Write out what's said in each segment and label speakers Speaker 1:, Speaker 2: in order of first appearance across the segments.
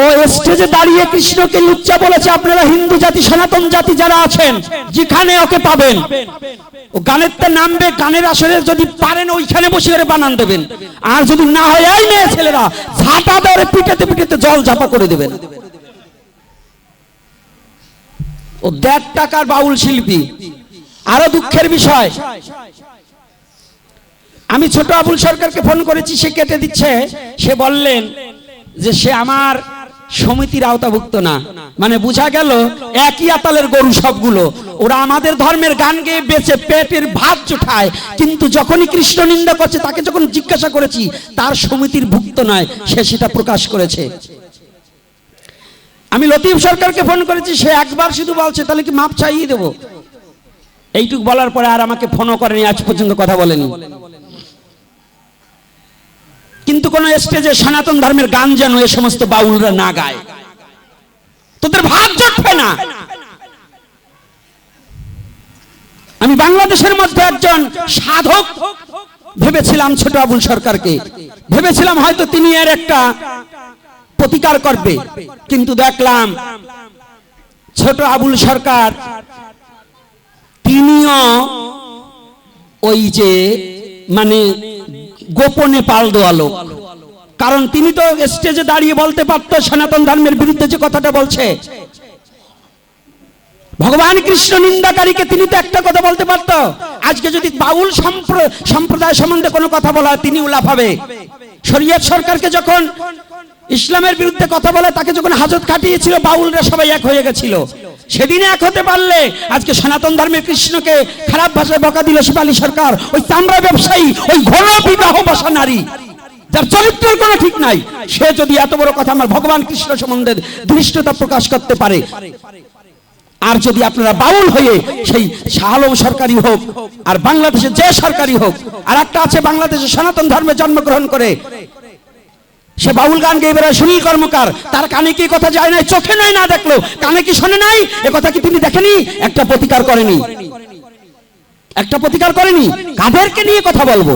Speaker 1: ও স্টেজে দাঁড়িয়ে কৃষ্ণকে লুচ্চা বলেছে, আপনারা হিন্দু জাতি, সনাতন জাতি যারা আছেন, যেখানে ওকে পাবেন। ও গানের তে নামবে, গানের আসরে যদি পারেন, ওইখানে বসে করে বানান দেবেন। আর যদি না হয়, এই মেয়ে ছেলেরা, ঝাঁটা ধরে পিটাতে পিটাতে জল ঝাপা করে দেবেন। ও দেড় টাকার বাউল শিল্পী। আরও দুঃখের বিষয়, আমি ছোট আবুল সরকারকে ফোন করেছি, সে কেটে দিচ্ছে। সে বললেন যে, সে আমার সমিতির আওতাভুক্ত না। মানে বোঝা গেল একই আতালের গরু সবগুলো। ওরা আমাদের ধর্মের গান গেয়ে বেঁচে পেটের ভাত জোঠায়। কিন্তু যখনই কৃষ্ণ নিন্দা করছে, তাকে যখন জিজ্ঞাসা করেছি, তার সমিতির ভুক্ত নয়, সে সেটা প্রকাশ করেছে। আমি লতিফ সরকারকে ফোন করেছি, সে একবার শুধু বলছে, তাহলে কি মাপ চাইয়ে দেবো? এইটুক বলার পরে আর আমাকে ফোনও করেনি, আজ পর্যন্ত কথা বলেনি কিন্তু কোন স্টেজে সনাতন ধর্মের গান যেন এ সমস্ত বাউলরা না গায়। তোদের ভাগ জটবে না। আমি বাংলাদেশের মধ্যে একজন সাধক ভেবেছিলাম ছোট আবুল সরকারকে। ভেবেছিলাম হয়তো তিনি এর একটা প্রতিকার করবে। কিন্তু দেখলাম ছোট আবুল সরকার তিনিও ওই যে মানে গোপনে পাল দোয়ালো। কারণ তিনি তো স্টেজে দাঁড়িয়ে বলতে পারতো, সনাতন ধর্মের বিরুদ্ধে যে কথাটা বলছে। ভগবান কৃষ্ণ নিন্দাকারীকে তিনি তো একটা কথা বলতে পারতো। আজকে যদি বাউল সম্প্রদায় সম্বন্ধে কোনো কথা বলা তিনি উলাফাবে শরীয়ত সরকারকে যখন ইসলামের বিরুদ্ধে কথা বলে, তাকে যখন হাজত খাটিয়েছিল, বাউলরা সবাই এক হয়ে গেছিল। সেদিনে এক হতে পারলে আজকে সনাতন ধর্মের কৃষ্ণকে খারাপ ভাষায় বকা দিল শিবালী সরকার। ওই চামড়া ব্যবসায়ী, ওই ঘন বিবাহ বসা নারী। যার চরিত্রের কোনো ঠিক নাই, সে যদি এত বড় কথা আমার ভগবান কৃষ্ণ সম্বন্ধে ধৃষ্টতা প্রকাশ করতে পারে, আর যদি আপনারা বাউল হয়ে সেই শাহ আলম সরকারি হোক, আর বাংলাদেশে যে সরকারি হোক, আর একটা আছে বাংলাদেশে সনাতন ধর্মে জন্মগ্রহণ করে, সে বাউল গান গেয়ে বেড়ায় সুনীল কর্মকার, তার কানে কি কথা যায় নাই, চোখে নাই না দেখল কানে কি শোনে নাই? এ কথা কি তিনি দেখেনি? একটা প্রতিকার করেনি। একটা প্রতিকার করেনি। কাদেরকে নিয়ে কথা বলব?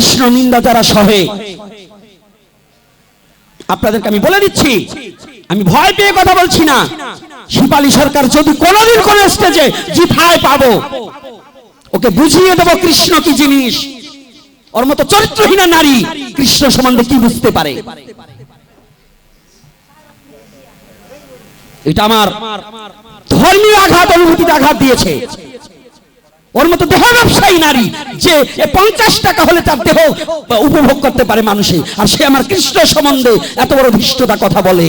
Speaker 1: কৃষ্ণ নিন্দা যারা সহে, আপনাদেরকে আমি বলে দিচ্ছি, আমি ভয় পেয়ে কথা বলছি না। শিপালী সরকার যদি কোনোদিন কোন স্টেজে জিথায় পাবো, ওকে বুঝিয়ে দেবো কৃষ্ণ কি জিনিস। ওর মতো চরিত্রহীনা নারী কৃষ্ণ সম্বন্ধে কি বুঝতে পারে? এটা আমার ধর্মীয় আঘাত, অনুভূতিতে আঘাত দিয়েছে। ওর মতো দেহ ব্যবসায়ী নারী যে পঞ্চাশ টাকা হলে তার দেহ উপভোগ করতে পারে মানুষে। আর সে আমার কৃষ্ণ সম্বন্ধে এত বড় ধৃষ্টতা কথা বলে।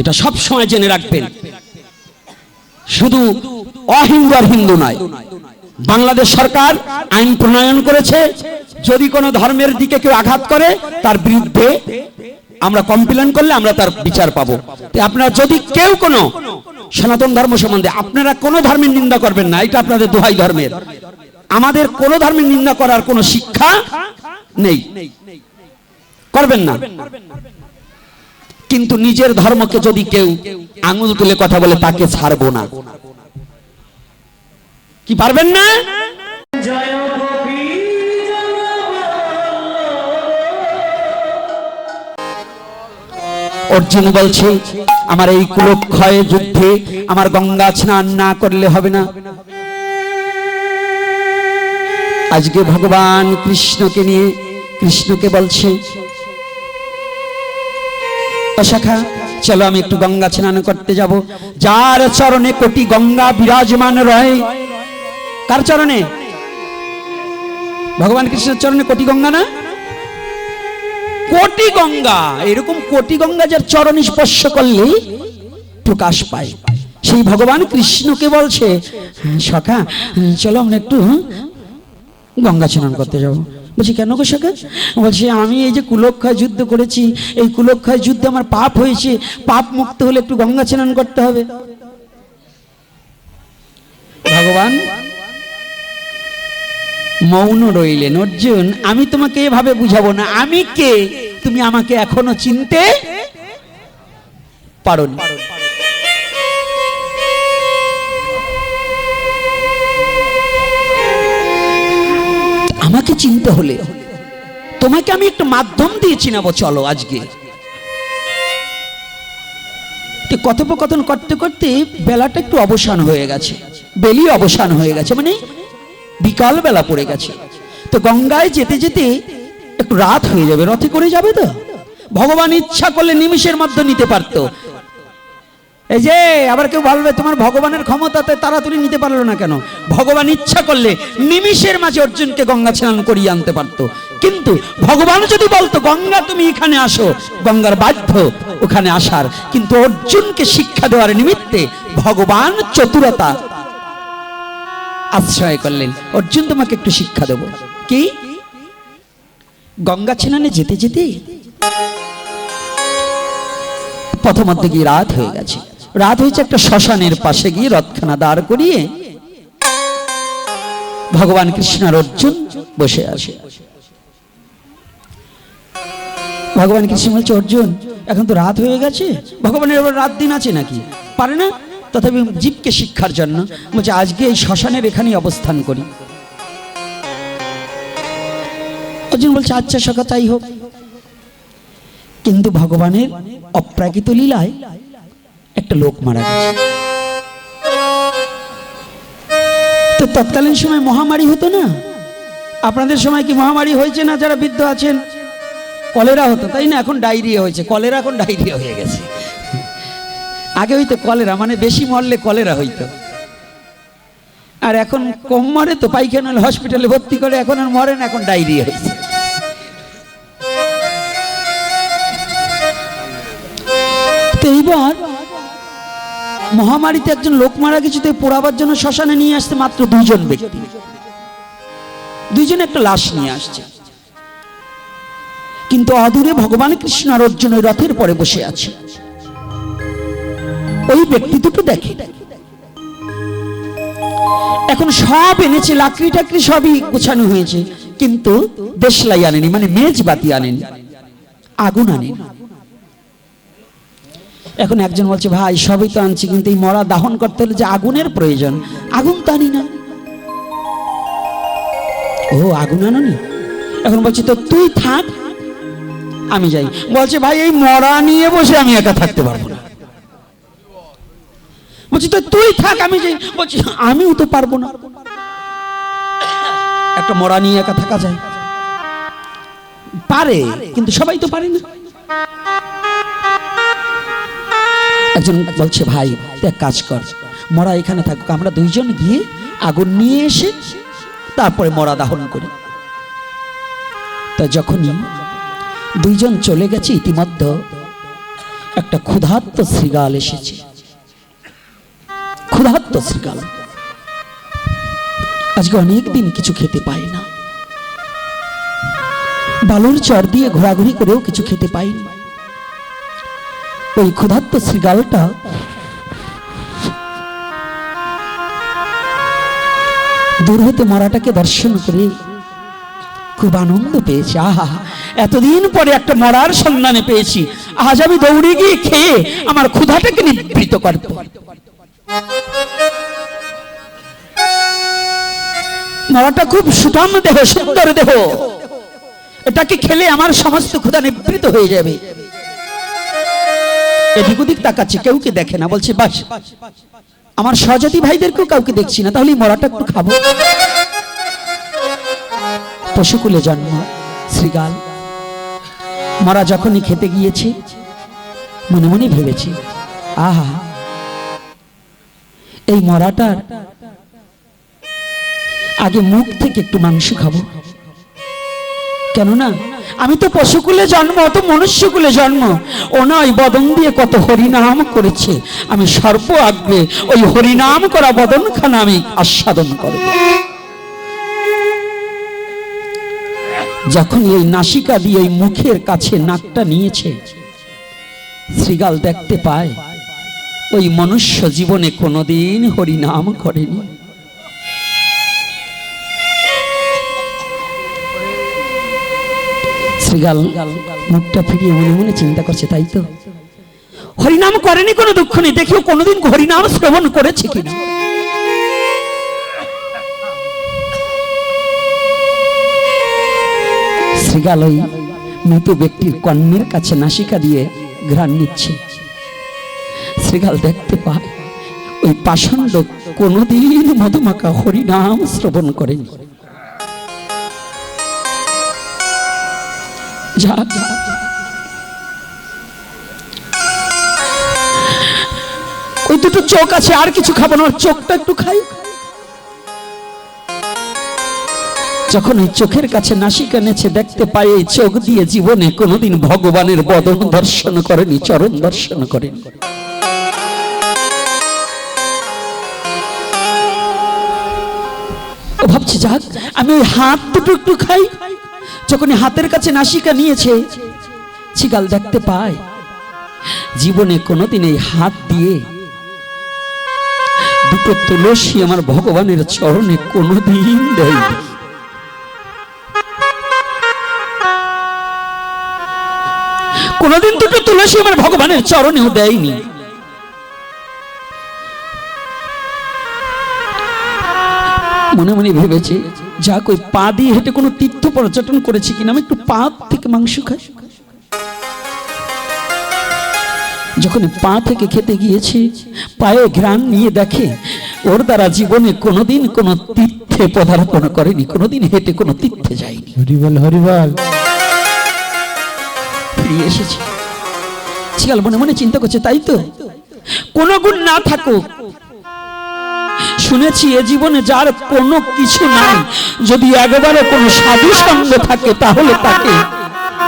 Speaker 1: এটা সব সময় জেনে রাখবেন। শুধু অহিন্দু আর হিন্দু নয়। বাংলাদেশ সরকার আইন প্রণয়ন করেছে, যদি কোনো ধর্মের দিকে কেউ আঘাত করে, তার বিরুদ্ধে আমরা কমপ্লেন করলে আমরা তার বিচার পাবো। আপনারা যদি কেউ কোনো সনাতন ধর্ম সম্বন্ধে, আপনারা কোনো ধর্মের নিন্দা করবেন না, এটা আপনাদের দোহাই ধর্মের। আমাদের কোনো ধর্মের নিন্দা করার কোনো শিক্ষা নেই। করবেন না। কিন্তু নিজের ধর্মকে যদি কেউ আঙুল তুলে কথা বলে, তাকে ছাড়বো না। কি পারবেন না? অর্জুন বলছে, আমার এই কুলক্ষয় যুদ্ধে আমার গঙ্গা স্নান না করলে হবে না। আজকে ভগবান কৃষ্ণকে নিয়ে কৃষ্ণকে বলছে শাখা চলো আমি একটু গঙ্গা স্নান করতে যাব। যার চরণে কোটি গঙ্গা বিরাজমান রয়। কার চরণে? ভগবান কৃষ্ণের চরণে কোটি গঙ্গা না? কোটি গঙ্গা এরকম কোটি গঙ্গা যার চরণ স্পর্শ করলে প্রকাশ পায়। সেই ভগবান কৃষ্ণকে বলছে "হ্যাঁ, সখা চলো আমরা একটু গঙ্গা স্নান করতে যাব। বলছি কেন গো সখা? বলছি আমি এই যে কুলক্ষয় যুদ্ধ করেছি এই কুলক্ষয় যুদ্ধে আমার পাপ হয়েছে পাপ মুক্ত হলে একটু গঙ্গা স্নান করতে হবে। ভগবান মৌন রইলেন। অর্জুন, আমি তোমাকে এভাবে বুঝাবো না। আমি কে? তুমি আমাকে এখনও চিনতে পারোনি। আমাকে চিনতে হলে তোমাকে আমি একটা মাধ্যম দিয়ে চিনাবো চলো আজকে। কথোপকথন করতে করতে বেলাটা একটু অবসান হয়ে গেছে। বেলি অবসান হয়ে গেছে মানে বিকাল বেলা পড়ে গেছে। তো গঙ্গায় যেতে যেতে একটু রাত হয়ে যাবে, রথে করে যাবে তো? ভগবান ইচ্ছা করলে নিমিষের মধ্যে নিতে পারতো। এই যে, আবার কেউ বলবে, তোমার ভগবানের ক্ষমতাতে তাড়াতাড়ি নিতে পারল না কেন? ভগবান ইচ্ছা করলে নিমিষের মাঝে অর্জুনকে গঙ্গা স্নান করিয়ে আনতে পারতো। কিন্তু ভগবান যদি বলতো, গঙ্গা, তুমি এখানে আসো। গঙ্গার বাধ্য ওখানে আসার। কিন্তু অর্জুনকে শিক্ষা দেওয়ার নিমিত্তে ভগবান চতুরতা আশ্রয় করলেন। অর্জুন তোমাকে একটু শিক্ষা দেব। কি? গঙ্গা স্নানে যেতে যেতে প্রথমত গিয়ে রাত হয়ে গেছে। রাত হয়েছে একটা শ্মশানের পাশে গিয়ে রথখানা দাঁড় করিয়ে ভগবান কৃষ্ণ আর অর্জুন বসে আসে ভগবান কৃষ্ণ বলছে, অর্জুন, এখন তো রাত হয়ে গেছে। ভগবানের এবার রাত দিন আছে নাকি? পারে না তথাপি জীবকে শিক্ষার জন্য। বলছে, আজকে এই শ্মশানের এখানেই অবস্থান করি। অর্জুন বলছে আচ্ছা সকা তাই হোক। কিন্তু ভগবানের অপ্রাকৃত লীলায় একটা লোক মারা গেছে। তো তৎকালীন সময় মহামারী হতো না? আপনাদের সময় কি মহামারী হয়েছে না? যারা বৃদ্ধ আছেন, কলেরা হতো, তাই না? এখন ডায়রিয়া হয়েছে। কলেরা এখন ডায়রিয়া হয়ে গেছে। আগে হইতো কলেরা মানে বেশি মরলে কলেরা হইতো। আর এখন কম মরে তো পাইখানা হসপিটালে ভর্তি করে, এখন আর মরে না, এখন ডায়রিয়া হয়েছে। এইবার মহামারীতে একজন লোক মারা গেছে, তো পোড়াবার জন্য শ্মশানে নিয়ে আসতে মাত্র দুইজন ব্যক্তি। দুইজন একটা লাশ নিয়ে আসছে। কিন্তু অদূরে ভগবান কৃষ্ণ আর অর্জুন রথের পরে বসে আছে। ওই ব্যক্তি দুটো দেখে। এখন সব এনেছে লাকড়ি টাকড়ি সবই গোছানো হয়েছে, কিন্তু দেশলাই আনেনি মানে মেজবাতি আনেনি, আগুন আনেনি। এখন একজন বলছে, ভাই, সবই তো আনছি, কিন্তু এই মরা দাহন করতে হলে যে আগুনের প্রয়োজন, আগুন তো আনি না। ও, আগুন আনোনি? এখন বলছি, তো তুই থাক, আমি যাই। বলছে, ভাই, এই মরা নিয়ে বসে আমি একা থাকতে পারব না। বলছি, তো তুই থাক, আমি যাই বলছি, আমিও তো পারব না। একটা মরা নিয়ে একা থাকা যায়। পারে, কিন্তু সবাই তো পারে না। একজন বলছে, ভাই এক কাজ কর, মরা এখানে থাকুক, আমরা দুইজন গিয়ে আগুন নিয়ে এসে তারপরে মরা দাহন করি। তা যখনই দুইজন চলে গেছে, ইতিমধ্যে একটা ক্ষুধার্ত শ্রীগাল এসেছে। ক্ষুধার্ত শ্রীগাল আজকে অনেকদিন কিছু খেতে পায় না। বালুর চর দিয়ে ঘোরাঘুরি করেও কিছু খেতে পায়নি ওই ক্ষুধার্ত শ্রীগালটা দূর হতে মরাটাকে দর্শন করে খুব আনন্দ পেয়েছি। আহা, এতদিন পরে একটা মরার সন্ধানে পেয়েছি। আজ আমি দৌড়ে গিয়ে খেয়ে আমার ক্ষুধাটাকে নিবৃত করব। মরাটা খুব সুঠাম দেহ, সুন্দর দেহ। এটাকে খেলে আমার সমস্ত ক্ষুধা নিবৃত হয়ে যাবে। এদিক ওদিক তাকাচ্ছে, কেউ কে দেখে না? বলছে, বাস, আমার স্বজাতি ভাইদেরকেও কাউকে দেখছি না, তাহলে মরাটা একটু খাব। পশুকুলে জন্ম, শ্রীগাল। মরা যখনই খেতে গিয়েছে, মনে মনে ভেবেছি, আহা এই মরাটার। আগে মুখ থেকে একটু মাংস খাব। কেননা, আমি তো পশুকুলে জন্ম, অত মনুষ্যকুলে জন্ম। ও নয় বদন দিয়ে কত হরিনাম করেছে। আমি সর্ব আগ্রে ওই হরিনাম করা বদনখানা আমি আস্বাদন করব। যখন এই নাসিকা দিয়ে এই মুখের কাছে নাকটা নিয়েছে, শ্রীগাল দেখতে পায় ওই মনুষ্য জীবনে কোনোদিন হরিনাম করেনি। শ্রীগাল, মুখটা ফিরিয়ে মনে মনে চিন্তা করছে, তাই তো? হরিনাম করেনি কোনো দুঃখ নেই, দেখিও কোনোদিন হরিনাম শ্রবণ করেছে কিনা। শ্রীগাল ওই মৃত ব্যক্তির কর্ণের কাছে নাসিকা দিয়ে ঘ্রাণ নিচ্ছে। শ্রীগাল দেখতে পায়। ওই পাষণ্ড কোনোদিন মধুমাখা হরিনাম শ্রবণ করেনি। ওই দুটো চোখ আছে, আর কিছু খাব না চোখটা একটু খাই। যখন ওই চোখের কাছে নাসিকা নেছে দেখতে পায়, এই চোখ দিয়ে জীবনে কোনোদিন ভগবানের বদন দর্শন করেনি, চরণ দর্শন করেনি। ভাবছি, যাক, আমি ওই হাত দুটো একটু খাই। যখন হাতের কাছে নাসিকা নিয়েছে চিগাল দেখতে পায়, জীবনে কোনোদিন এই হাত দিয়ে দুটো তুলসী আমার ভগবানের চরণে কোনোদিন দেয়নি কোনোদিন দুটো তুলসী আমার ভগবানের চরণেও দেয়নি। মনে মনে ভেবেছে যাক ওই পা দিয়ে হেঁটে কোনো তীর্থ পর্যটন করেছি কিনা আমি একটু পা থেকে মাংস খাই। যখন পা থেকে খেতে গিয়েছে পায়ে ঘ্রাণ নিয়ে দেখে ওর দ্বারা জীবনে কোনোদিন কোনো তীর্থে পদার্পণ করেনি কোনোদিন হেঁটে কোনো তীর্থে যায়নি।
Speaker 2: হরিবল হরিবল
Speaker 1: ফিরিয়ে এসেছে। শিয়াল মনে মনে চিন্তা করছে তাই তো? কোন গুণ না থাকুক শুনেছি, এ জীবনে যার কোনো কিছু নাই। যদি একবারে কোনো সাধু সঙ্গ থাকে, তাহলে তাকে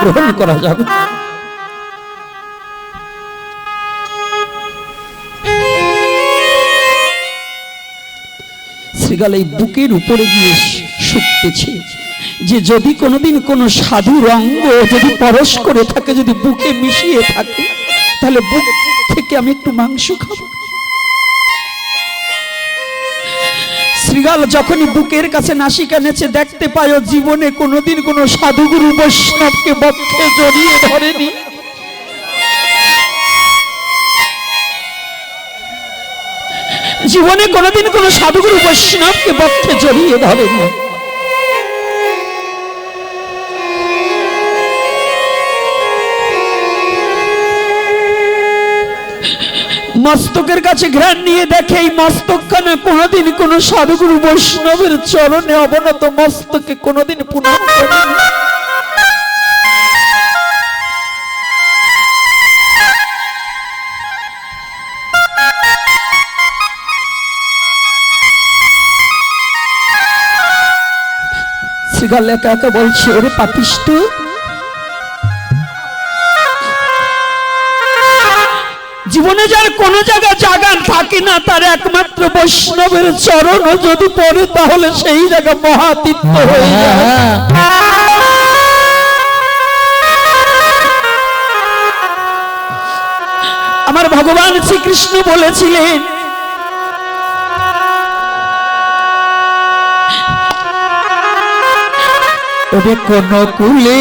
Speaker 1: গ্রহণ করা যাবে। শ্রীগাল এই বুকের উপরে গিয়ে শুকতেছে যে যদি কোনোদিন কোনো সাধুর অঙ্গ যদি পরশ করে থাকে, যদি বুকে মিশিয়ে থাকে, তাহলে বুক থেকে আমি একটু মাংস খাব। শ্রীগাল যখনই বুকের কাছে নাসিকা নেছে দেখতে পায় জীবনে কোনোদিন কোনো সাধুগুরু বৈষ্ণবকে বক্ষে জড়িয়ে ধরেনি। জীবনে কোনোদিন কোনো সাধুগুরু বৈষ্ণবকে বক্ষে জড়িয়ে ধরেনি। মস্তকের কাছে ঘ্রাণ নিয়ে দেখে এই মস্তকখানে কোনোদিন কোন সাধুগুরু বৈষ্ণবের চরণে অবনত মস্তকে কোনোদিন পুনঃ। শ্রীগাল একা একা বলছে, ওরে পাপিষ্ট জীবনে যার কোনো জায়গা জাগান থাকে না, তার একমাত্র বৈষ্ণবের চরণ যদি পড়ে, তাহলে সেই জায়গা মহাতীর্থ হয়ে আমার ভগবান শ্রীকৃষ্ণ বলেছিলেন কোন কুলে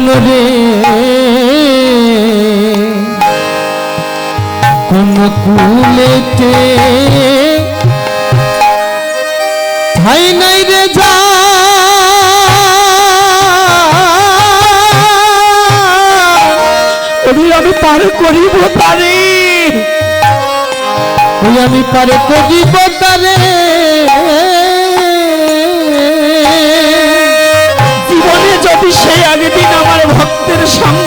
Speaker 2: মনরে কোন কুলেতে ঠাই নাই রে যা।
Speaker 1: আমি পার করিব
Speaker 2: ওই আমি পারে করিব তারে।
Speaker 1: সঙ্গ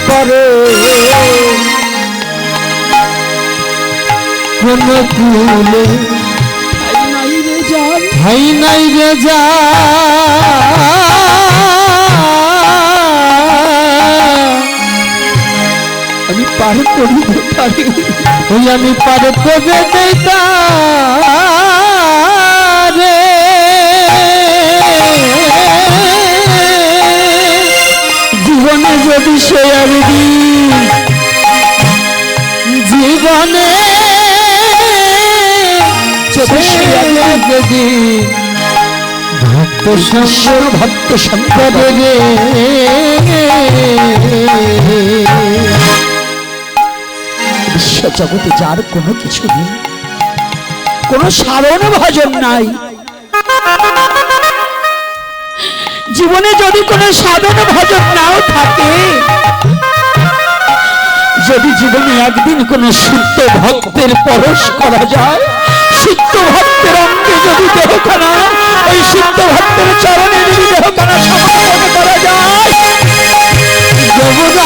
Speaker 1: করে কোন কুলে ঠাই নাই রে যা আমি পার করিব পারি আমি পার
Speaker 2: করে দেতা
Speaker 1: একদিন
Speaker 2: জীবনে ভক্ত
Speaker 1: ভক্ত সঙ্গ
Speaker 2: করে রে
Speaker 1: বিশ্ব জগতে যার কোনো কিছু নেই, কোনো সারণ ভজন নাই। জীবনে যদি কোনো সাধন ভজন নাও থাকে, যদি জীবনে একদিন কোনো সুপ্ত ভক্তের পরশ করা যায়, সুপ্ত ভক্তের অঙ্গে যদি দেহখানা, ওই শুদ্ধ ভক্তের চরণে যদি দেহখানা সমর্পণ করা যায় শুদ্ধ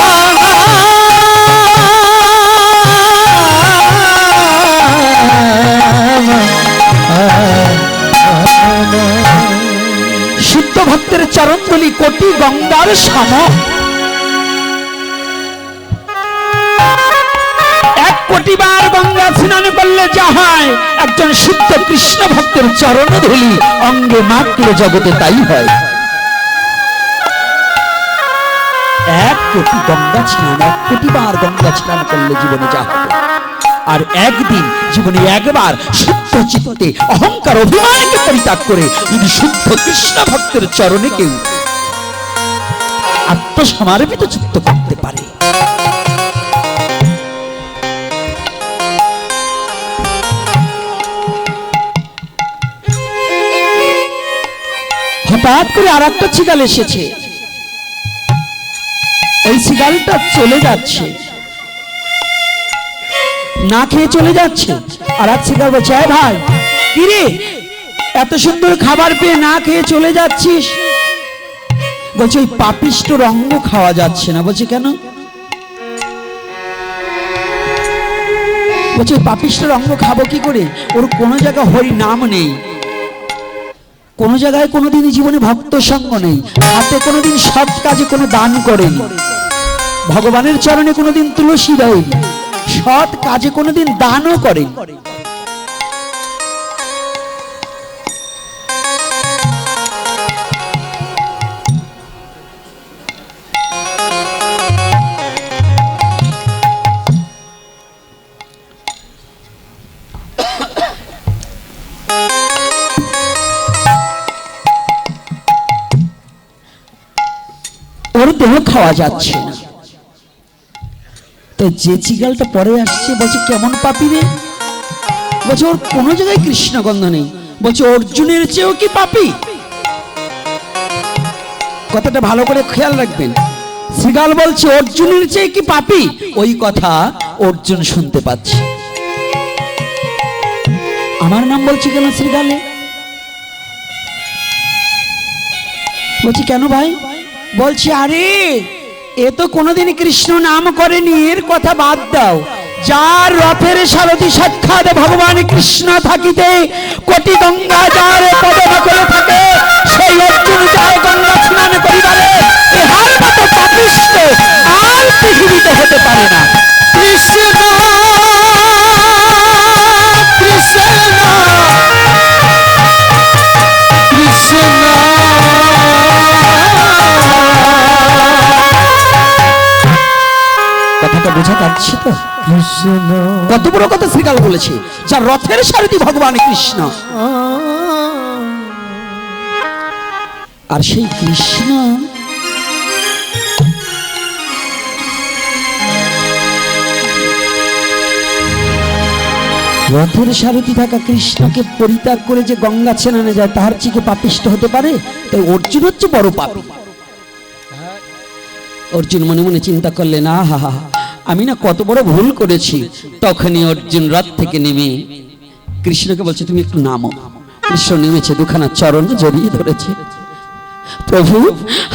Speaker 1: ভক্তের চরণগুলি কোটি গঙ্গার সম। এক কোটি বার গঙ্গা স্নান করলে যা হয়, একজন শুদ্ধ কৃষ্ণ ভক্তের চরণ ধুলি, অঙ্গে মাতলে জগতে তাই হয়। এক কোটি গঙ্গা স্নান, এক কোটি বার গঙ্গা স্নান করলে জীবনে যা হবে। আর একদিন জীবনে একবার শুদ্ধ চিত্তে অহংকার অভিমানকে পরিত্যাগ করে যদি শুদ্ধ কৃষ্ণ ভক্তের চরণে কেউ আত্মসমর্পিত চিত্ত করতে পারে। হঠাৎ করে আর একটা ছিগাল এসেছে। ওই সিগালটা চলে যাচ্ছে। না খেয়ে চলে যাচ্ছে। আর এক সিগাল বলছে "এই ভাই, কিরে, এত সুন্দর খাবার পেয়ে না খেয়ে চলে যাচ্ছিস? বলছে, ওই পাপিষ্ট রঙ্গ খাওয়া যাচ্ছে না। বলছে, কেন? বলছে পাপিষ্ট রঙ্গ খাব কি করে? ওর কোনো জায়গায় হরি নাম নেই। কোনো জায়গায় কোনোদিন জীবনে ভক্ত সঙ্গ নেই। হাতে কোনোদিন সৎ কাজে কোনো দান করেনি। ভগবানের চরণে কোনোদিন তুলসী দেয়নি। সৎ কাজে কোনোদিন দানও করেন। ওর দেহ খাওয়া যাচ্ছে না। তো যে চিগালটা পরে আসছে, বলছে, কেমন পাপি রে? বলছে, ওর কোনো জায়গায় কৃষ্ণগন্ধ নেই। বলছে, অর্জুনের চেয়েও কি পাপি? কথাটা ভালো করে খেয়াল রাখবেন। শ্রীগাল বলছে, অর্জুনের চেয়ে কি পাপি? ওই কথা অর্জুন শুনতে পাচ্ছে। আমার নাম বলছি কেন শ্রীগালে বলছি, কেন ভাই? বলছি, আরে এ তো কোনোদিন কৃষ্ণ নাম করেনি, এর কথা বাদ দাও। যার রথের সারথী সাক্ষাৎ ভগবান কৃষ্ণ থাকিতে, কোটি গঙ্গা যার করে থাকে, সেই অর্জুন যায় গঙ্গা স্নান করিবারে। আর পৃথিবীতে হতে পারে না। বোঝা যাচ্ছে তো? কত বড় কথা শ্রীকাল বলেছে যার রথের সারথি ভগবান কৃষ্ণ। আর সেই কৃষ্ণ রথের সারথি থাকা কৃষ্ণকে পরিত্যাগ করে যে গঙ্গা ছেনানে যায়, তাহার চিকে পাপিষ্ট হতে পারে? তাই অর্জুন হচ্ছে বড় পাপী। অর্জুন মনে মনে চিন্তা করলেন, আহা হা। আমি না কত বড় ভুল করেছি, তখনই অর্জুন রথ থেকে নেমে কৃষ্ণকে বলছে, তুমি একটু নামো। কৃষ্ণ নেমেছে, দুখানা চরণ জড়িয়ে ধরেছে। প্রভু,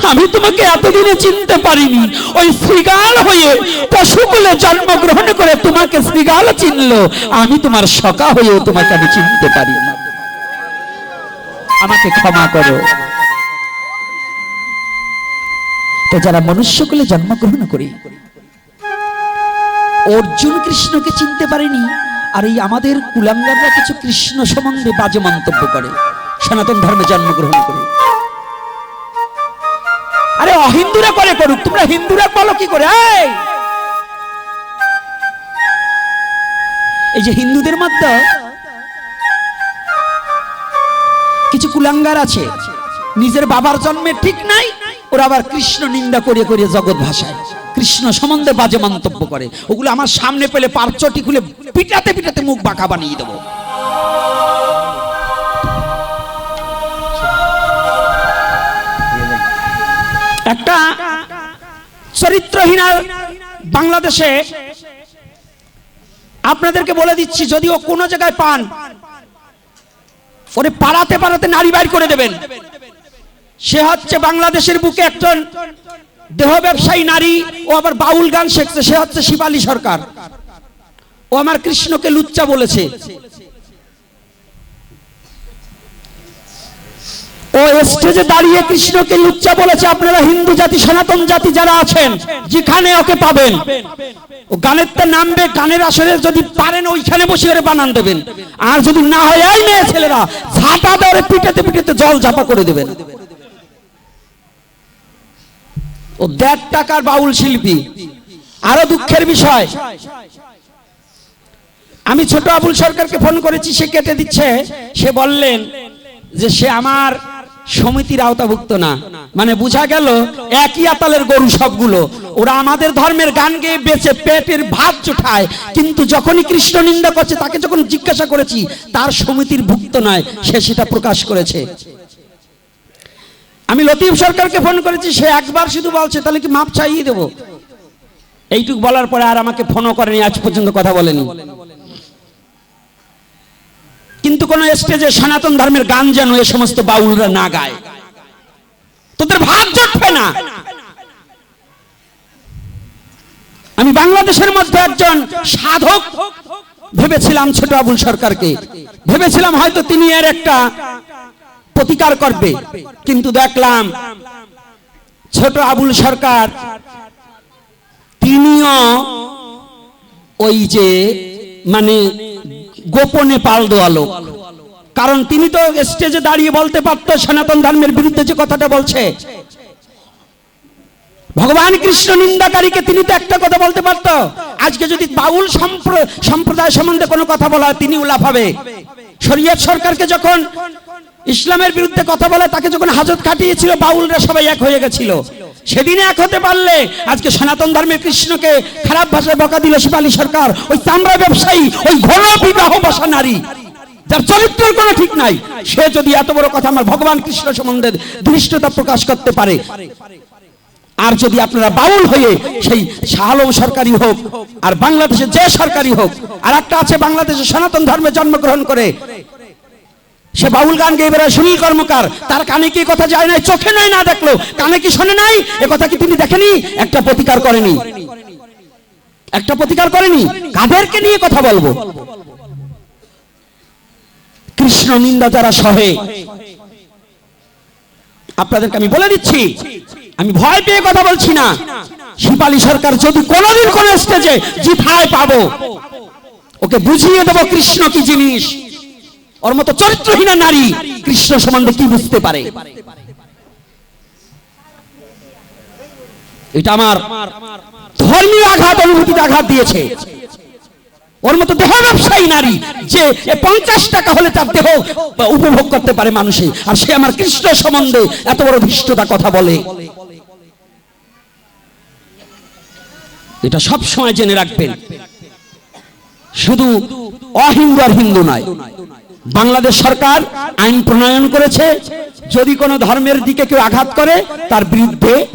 Speaker 1: আমি তোমাকে এতদিনে চিনতে পারিনি। ওই শ্রীগাল হয়ে পশুকুলে জন্মগ্রহণ করে তোমাকে শ্রীগাল চিনলো। আমি তোমার সকা হয়েও তোমাকে আমি চিনতে পারিনি আমাকে ক্ষমা করো। তো যারা মনুষ্যকুলে জন্মগ্রহণ করে অর্জুন কৃষ্ণকে চিনতে পারেনি, আর এই আমাদের কুলাঙ্গাররা কিছু কৃষ্ণ সম্বন্ধে বাজে মন্তব্য করে। সনাতন ধর্মে জন্মগ্রহণ করে। আরে অহিন্দুরা করে করুক, তোমরা হিন্দুরা বলো কি করে? এই! যে হিন্দুদের মধ্যে কিছু কুলাঙ্গার আছে, নিজের বাবার জন্মে ঠিক নাই, ওরা আবার কৃষ্ণ নিন্দা করে করে জগৎ ভাষায় কৃষ্ণ সম্বন্ধে বাজে মন্তব্য করে। ওগুলো আমার সামনে পেলে পারচটি খুলে পিটাতে পিটাতে মুখ বাঁকা বানিয়ে দেবো। একটা চরিত্রহীন বাংলাদেশে আপনাদেরকে বলে দিচ্ছি, যদিও কোনো জায়গায় পান, ওরে পাড়াতে পাড়াতে নারী বাইর করে দেবেন। সে হচ্ছে বাংলাদেশের বুকে একজন দেহ ব্যবসায়ী নারী, ও আবার বাউল গান শিখছে, সে হচ্ছে শিবালী সরকার। ও আমার কৃষ্ণকে লুচ্চা বলেছে। ও স্টেজে দাঁড়িয়ে কৃষ্ণকে লুচ্চা বলেছে, আপনারা হিন্দু জাতি, সনাতন জাতি যারা আছেন, যেখানে ওকে পাবেন। ও গানের তে নামবে, গানের আসরে যদি পারেন, ওইখানে বসে করে বানান দেবেন। আর যদি না হয় ছেলেরা, ঝাঁটা ধরে পিটাতে পিটাতে জল ঝাপা করে দেবেন। ও দেড় টাকার বাউল শিল্পী। আরও দুঃখের বিষয়, আমি ছোট আবুল সরকারকে ফোন করেছি, সে কেটে দিচ্ছে। সে বললেন যে সে আমার সমিতির আওতাভুক্ত না। মানে বোঝা গেল একই আতালের গরু সবগুলো। ওরা আমাদের ধর্মের গান গেয়ে বেঁচে পেটের ভাত চোঠায় কিন্তু যখনই কৃষ্ণ নিন্দা করছে, তাকে যখন জিজ্ঞাসা করেছি, তার সমিতির ভুক্ত নয়, সে সেটা প্রকাশ করেছে। আমি লতিফ সরকারকে ফোন করেছি, সে একবার শুধু বলছে, তাহলে কি মাপ চাইয়ে দেবো? এইটুক বলার পরে আর আমাকে ফোনও করেনি, আজ পর্যন্ত কথা বলেনি। কিন্তু কোন স্টেজে সনাতন ধর্মের গান যেন এ সমস্ত বাউলরা না গায়। তোদের ভাগ জটবে না। আমি বাংলাদেশের মধ্যে একজন সাধক ভেবেছিলাম ছোট আবুল সরকারকে। ভেবেছিলাম হয়তো তিনি এর একটা প্রতিকার করবে। কিন্তু দেখলাম ছোট আবুল সরকার, তিনিও ওই যে মানে গোপনে পাল দেওয়া লোক। কারণ তিনি তো স্টেজে দাঁড়িয়ে বলতে পারতো, সনাতন ধর্মের বিরুদ্ধে যে কথাটা বলছে। ভগবান কৃষ্ণ নিন্দাকারীকে তিনি তো একটা কথা বলতে পারতো। আজকে যদি বাউল সম্প্র- সম্প্রদায় সম্বন্ধে কোনো কথা বলা তিনি উলাফাবে শরীয়ত সরকারকে যখন ইসলামের বিরুদ্ধে কথা বলে তাকে যখন হাজত খাটিয়েছিল, বাউলরা সবাই এক হয়ে গেছিল। সেদিনে এক হতে পারলে আজকে সনাতন ধর্মের কৃষ্ণকে খারাপ ভাষায় বকা দিল শিপালী সরকার। ওই চামড়া ব্যবসায়ী, ওই ঘন বিবাহ বসা নারী, যার চরিত্রের কোনো ঠিক নাই। সে যদি এত বড় কথা আমার ভগবান কৃষ্ণ সম্বন্ধে ধৃষ্টতা প্রকাশ করতে পারে। আর যদি আপনারা বাউল হয়ে সেই শাহ আলম সরকারি হোক, আর বাংলাদেশে যে সরকারি হোক, আর একটা আছে বাংলাদেশে সনাতন ধর্মে জন্মগ্রহণ করে সে বাউল গান গেয়ে বেড়ায় সুনীল কর্মকার। তার কানে কি কথা যায় নাই, চোখে নাই না দেখল কানে কি শোনে নাই? এ কথা কি তিনি দেখেনি? একটা প্রতিকার করেনি। একটা প্রতিকার করেনি? কাদেরকে নিয়ে কথা বলব? কৃষ্ণ নিন্দা যারা সহে, আপনাদেরকে আমি বলে দিচ্ছি, আমি ভয় পেয়ে কথা বলছি না। শিপালী সরকার যদি কোনোদিন কোন স্টেজে জিথায় পাবো, ওকে বুঝিয়ে দেবো কৃষ্ণ কি জিনিস। ওর মতো চরিত্রহীনা নারী কৃষ্ণ সম্বন্ধে কি বুঝতে পারে? এটা আমার ধর্মীয় আঘাত, অনুভূতিতে আঘাত দিয়েছে। ওর মতো দেহ ব্যবসায়ী নারী যে পঞ্চাশ টাকা হলে তার দেহ উপভোগ করতে পারে মানুষে, আর সে আমার কৃষ্ণ সম্বন্ধে এত বড় ধৃষ্টতা কথা বলে। এটা সব সময় জেনে রাখবেন। শুধু অহিন্দু আর হিন্দু নয় বাংলাদেশ সরকার আইন প্রণয়ন করেছে। যদি কোনো ধর্মের দিকে কেউ আঘাত করে, তার বিরুদ্ধে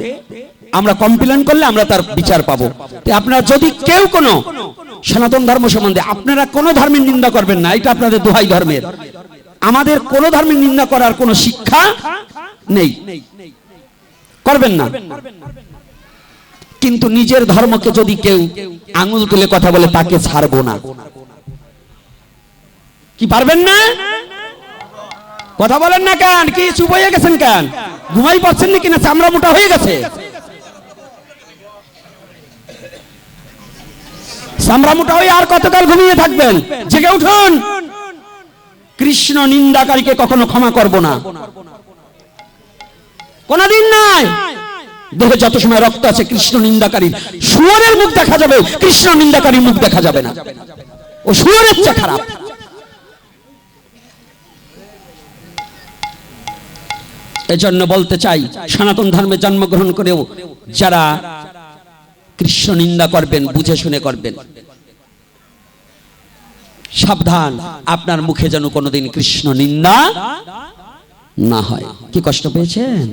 Speaker 1: আমরা কমপ্লেন করলে আমরা তার বিচার পাবো। আপনারা যদি কেউ কোনো সনাতন ধর্ম সম্বন্ধে, আপনারা কোনো ধর্মের নিন্দা করবেন না, এটা আপনাদের দোহাই ধর্মের। আমাদের কোনো ধর্মের নিন্দা করার কোনো শিক্ষা নেই। করবেন না। কিন্তু নিজের ধর্মকে যদি কেউ আঙুল তুলে কথা বলে, তাকে ছাড়বো না। কি পারবেন না? কথা বলেন না কেন? কি চুপ হয়ে গেছেন কেন? ঘুমাই পাচ্ছেন না? চামড়া মোটা হয়ে গেছে। চামড়া মোটা হয়ে আর কতকাল ঘুমিয়ে থাকবেন? জেগে উঠুন। কৃষ্ণ নিন্দাকারীকে কখনো ক্ষমা করব না। কোনদিন নাই। দেহে যত সময় রক্ত আছে, কৃষ্ণ নিন্দাকারী শুয়োরের মুখ দেখা যাবে। কৃষ্ণ নিন্দাকারীর মুখ দেখা যাবে না। ও শুয়োরের চেয়ে খারাপ। এজন্য বলতে চাই, সনাতন ধর্মে জন্মগ্রহণ করেও যারা কৃষ্ণ নিন্দা করবেন, বুঝে শুনে করবেন, সাবধান, আপনার মুখে যেন কোনোদিন কৃষ্ণ নিন্দা না হয়। কি কষ্ট পেয়েছেন?